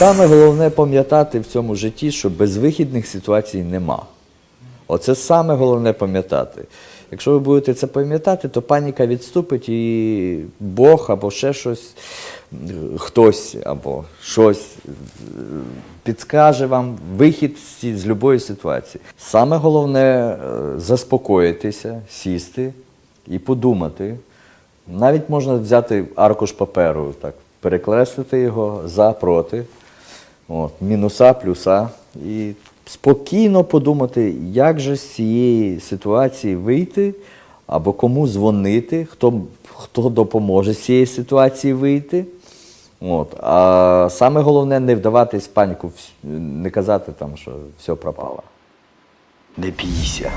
Саме головне пам'ятати в цьому житті, що безвихідних ситуацій нема. Оце саме головне пам'ятати. Якщо ви будете це пам'ятати, то паніка відступить і Бог або ще щось, хтось або щось підскаже вам вихід з, з будь-якої ситуації. Саме головне е, заспокоїтися, сісти і подумати. Навіть можна взяти аркуш паперу, так, перекреслити його за, проти, от, мінуса, плюса, і спокійно подумати, як же з цієї ситуації вийти, або кому дзвонити, хто, хто допоможе з цієї ситуації вийти. От. А саме головне не вдаватись в паніку, не казати там, що все пропало. Не бійся.